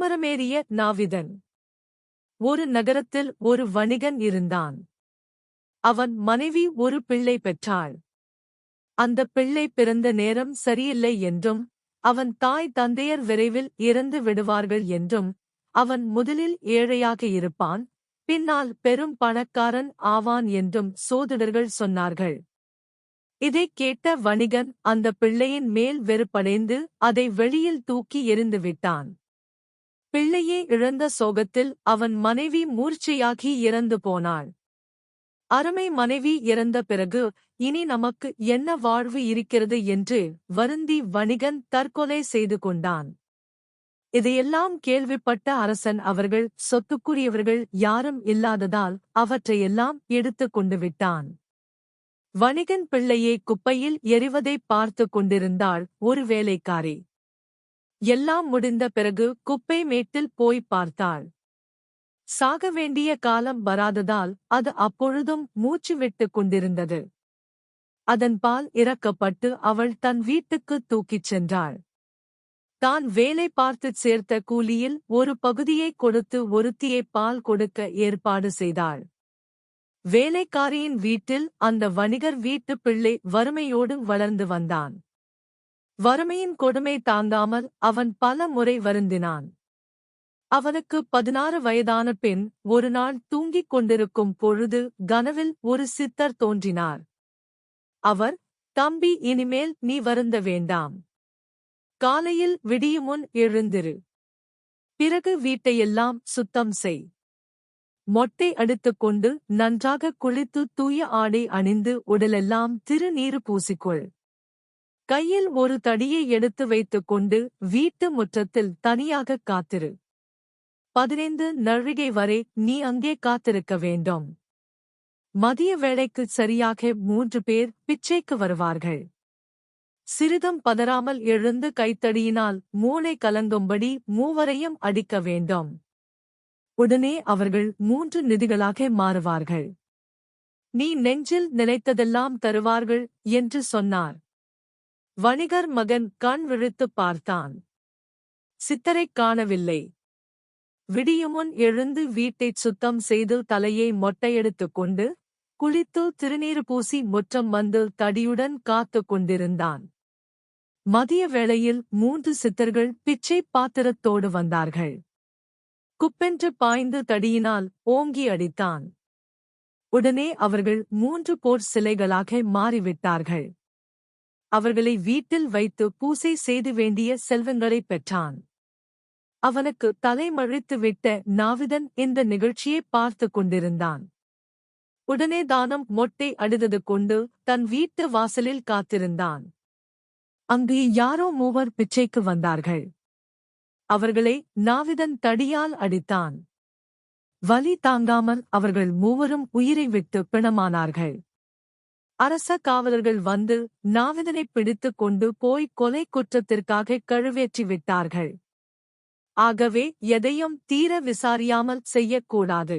ஆடமரமேறிய நாவிதன். ஒரு நகரத்தில் ஒரு வணிகன் இருந்தான். அவன் மனைவி ஒரு பிள்ளை பெற்றாள். அந்த பிள்ளை பிறந்த நேரம் சரியில்லை என்றும் அவன் தாய் தந்தையர் விரைவில் இறந்து விடுவார்கள் என்றும் அவன் முதலில் ஏழையாக இருப்பான் பின்னால் பெரும் பணக்காரன் ஆவான் என்றும் சோதிடர்கள் சொன்னார்கள். இதைக் கேட்ட வணிகன் அந்த பிள்ளையின் மேல் வெறுப்படைந்து அதை வெளியில் தூக்கி எறிந்துவிட்டான் பிள்ளையே இழந்த சோகத்தில் அவன் மனைவி மூர்ச்சையாகி இறந்து போனாள். அருமை மனைவி இறந்த பிறகு இனி நமக்கு என்ன வாழ்வு இருக்கிறது என்று வருந்தி வணிகன் தற்கொலை செய்து கொண்டான். இதையெல்லாம் கேள்விப்பட்ட அரசன் அவர்கள் சொத்துக்குரியவர்கள் யாரும் இல்லாததால் அவற்றையெல்லாம் எடுத்துக் கொண்டு விட்டான். வணிகன் பிள்ளையை குப்பையில் எறிவதை பார்த்து கொண்டிருந்தாள் ஒரு வேலைக்காரி. எல்லாம் முடிந்த பிறகு குப்பை மேட்டில் போய் பார்த்தாள். சாக வேண்டிய காலம் வராததால் அது அப்பொழுதும் மூச்சு விட்டுக் கொண்டிருந்தது. அதன் பால் இறக்கப்பட்டு அவள் தன் வீட்டுக்கு தூக்கிச் சென்றாள். தான் வேலை பார்த்துச் சேர்த்த கூலியில் ஒரு பகுதியை கொடுத்து ஒருத்தியை பால் கொடுக்க ஏற்பாடு செய்தாள். வேலைக்காரியின் வீட்டில் அந்த வணிகர் வீட்டு பிள்ளை வறுமையோடு வளர்ந்து வந்தான். வறுமையின் கொடுமை தாங்காமல் அவன் பல முறை வருந்தினான். அவனுக்கு பதினாறு வயதான பெண் ஒரு நாள் தூங்கிக் கொண்டிருக்கும் பொழுது கனவில் ஒரு சித்தர் தோன்றினார். அவர் தம்பி இனிமேல் நீ வருந்த வேண்டாம். காலையில் விடியுமுன் எழுந்திரு. பிறகு வீட்டையெல்லாம் சுத்தம் செய். மொட்டை அடித்துக் கொண்டு நன்றாக குளித்து தூய ஆடை அணிந்து உடலெல்லாம் திருநீறு பூசிக்கொள். கையில் ஒரு தடியை எடுத்து வைத்துக் கொண்டு வீட்டு முற்றத்தில் தனியாக காத்திரு. பதினைந்து நழுகை வரை நீ அங்கே காத்திருக்க வேண்டும். மதிய வேளைக்கு சரியாக மூன்று பேர் பிச்சைக்கு வருவார்கள். சிறிதும் பதறாமல் எழுந்து கைத்தடியினால் மூளை கலங்கும்படி மூவரையும் அடிக்க வேண்டும். உடனே அவர்கள் மூன்று நிதிகளாக மாறுவார்கள். நீ நெஞ்சில் நினைத்ததெல்லாம் தருவார்கள் என்று சொன்னார். வணிகர் மகன் கண் விழித்து பார்த்தான். சித்தரைக் காணவில்லை. விடியுமுன் எழுந்து வீட்டைச் சுத்தம் செய்து தலையை மொட்டையெடுத்துக் கொண்டு குளித்து திருநீறு பூசி முற்றம் வந்து தடியுடன் காத்துக் கொண்டிருந்தான். மதிய வேளையில் மூன்று சித்தர்கள் பிச்சை பாத்திரத்தோடு வந்தார்கள். குப்பென்று பாய்ந்து தடியினால் ஓங்கி அடித்தான். உடனே அவர்கள் மூன்று போர் சிலைகளாக மாறிவிட்டார்கள். அவர்களை வீட்டில் வைத்து பூசை செய்து வேண்டிய செல்வங்களைப் பெற்றான். அவனுக்கு தலைமழித்துவிட்ட நாவிதன் இந்த நிகழ்ச்சியை பார்த்து கொண்டிருந்தான். உடனே தானம் மொட்டை அடிதது கொண்டு தன் வீட்டு வாசலில் காத்திருந்தான். அங்கு யாரோ மூவர் பிச்சைக்கு வந்தார்கள். அவர்களை நாவிதன் தடியால் அடித்தான். வலி தாங்காமல் அவர்கள் மூவரும் உயிரை விட்டு பிணமானார்கள். அரச காவலர்கள் வந்து நாவிதனைப் பிடித்துக் கொண்டு போய் கொலை குற்றத்திற்காக கழுவேற்றி விட்டார்கள். ஆகவே எதையும் தீர விசாரியாமல் செய்யக்கூடாது